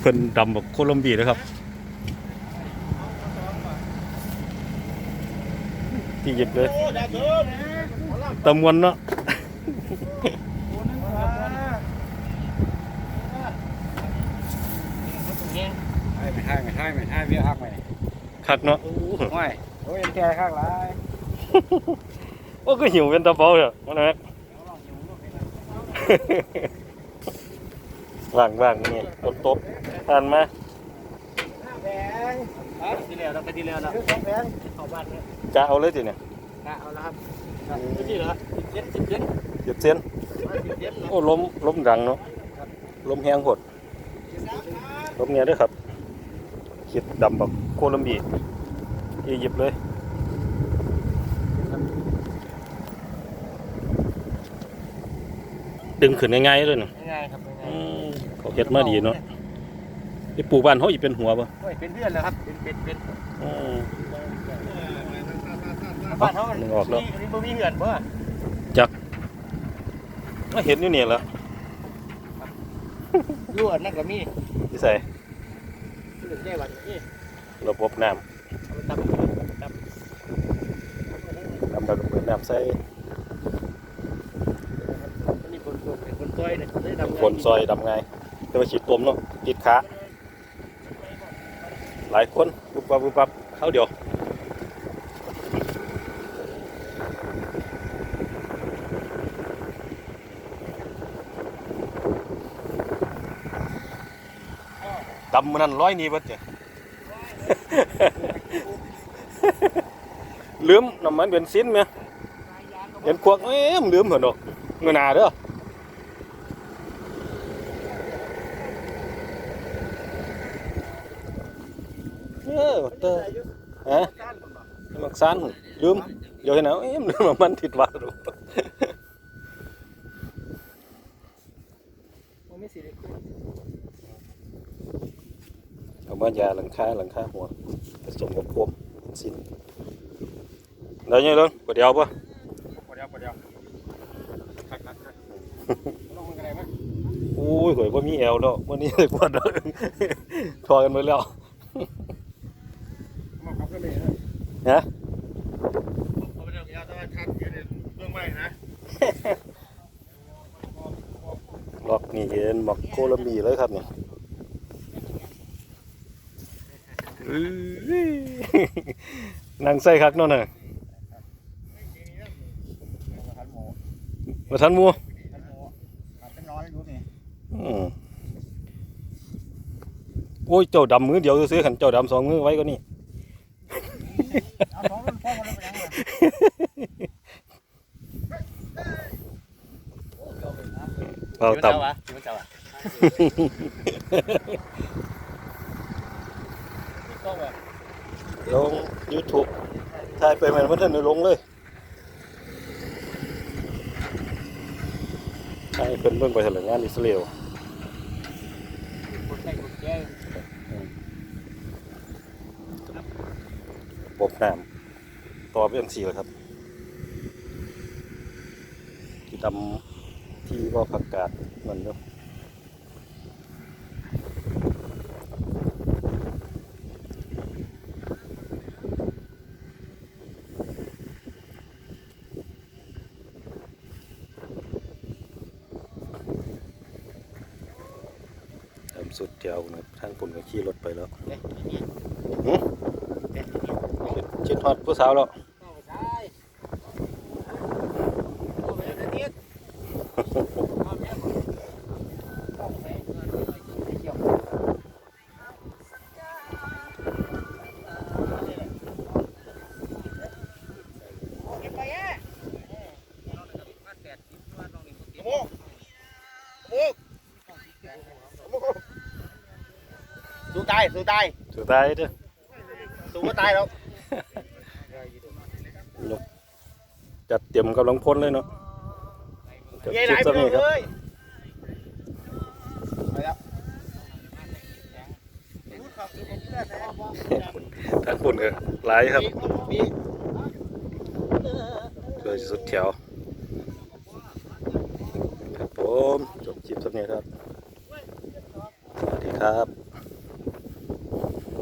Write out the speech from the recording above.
เพิ่นดำแบบโคลอมเบียนะครับ ที่หยิบเลยตะมวนเนาะไม่ให้ไม่ให้ไม่ให้เบี้ยหักไหมคักเนาะไม่โอ้ยแก่ข้างไรโอ้ก็หิวเป็นตะเปาเถอะมันแม็ก ว่างว่างนี่ตบตบทานมาแพงทีแล้วเราไปทีแล้วนะสองแพงเข้าบ้านเนี่ยจะเอาเลยสิเนี่ยนะเอาละครับที่เหรอสิบเจ็ดสิบเจ็ดเจ็บเส้นสิบเจ็ดโอ้ล้มล้มดังเนาะล้มแห้งหดล้มเนี้ยด้วยครับขีดดำแบบโคลัมเบียอียิปต์เลยดึงขึ้นง่ายๆเลยเนาะง่ายครับง่ายอืม เขาเฮ็ดมาดีเนาะไอ้ปลูกบ้านเขาอีเป็นหัวปะโอ้ยเป็นเพื่อนแล้วครับ เป็นเป็นเป็นอืมบ้านเขามันนึกออกแล้วนี่บ่มีเพื่อนบ่มาเห็นอยู่เนี่ยแหละรั่วนั่นก็มีที่ใส่ที่เหลือได้วันนี้ระบบน้เอาไปตำตำำดำแบบเปิดน้ำใส่อันนี้คนคนคนซอยเนี่ยเขาได้ทำงานคนซอยดำไง แต่ว่าฉีดตวมเนาะติดขาหลายคนบุบบับบุบบับเข้าเดียวดำมันนั่นร้อยนี้เบิดจ้ะลืมน้ำมันเบนซินไหมเห็นควักเอ้มลืมเหรอดอกเงินหนาเด้อ ออเตอฮะมักซันลืมเดี๋ยวเห็นเอาเอ้มลืมน้ำมันติดวารุมันไม่สิริคุเอามายาหลังคาหลังคาหัวผสมกับพวมเบนซินได้ยังเลยกดเดียวปะปวดเดียวปวดเดียวลงมันกันไหมอุ้ยหวยว่ามีแอลแล้ววันนี้เลยปวดแล้วทอกันไปแล้ว นเลยนะเอาไปเดี๋ยวยาตะวันคักอยู่ในเรื่องใหม่นะล็อกนี่เห็นบักโคลัมบีเลยครับเนี่ยอื้อนั่งใส่คักเนาะน่ะขันหมูมาทันหมัวขันหมูขันเป็นร้อยรู้นี่อืมโอ้ยเจ้าดำมือเดียวซื้อๆขันเจ้าดำสองมือไว้ก็นี่ เอาสองมันพ่อมันไปยังไง เราต่วะมันเจ้าอะก็แบบำลงยูทูบถ่ายไปเหมือนมันท่านได้ลงเลยใช่เป็นเบิ่งไปแถลงงานอิสราเอลคนใช้คนแก่บบน้ำ ต่อไปยังสี่เลยครับที่ดำที่ว่าผักกาดมันเนาะดำสุดเดียวนะทางปุ่นก็ขี่รถไปแล้ว ชิดฮอดผู้สาวแล้วเข้าไปใช่เข้าไปแล้วเนี่ยเข้าไปแล้วเข้าไปเกี่ยวสู้ตายสู้ตายสุดท้ายเด้อสู้ก็ตายแล้ว ยก จัดเตรียมกำลังพลเลยเนาะจะยัยคิไหลดไปซะเลนี่ครับยไปแล้วทางปุ่นก็หลายครับมีเลยสุดแถวครับผมจบคลิปสักนี้ครับ สวัสดีครับครับ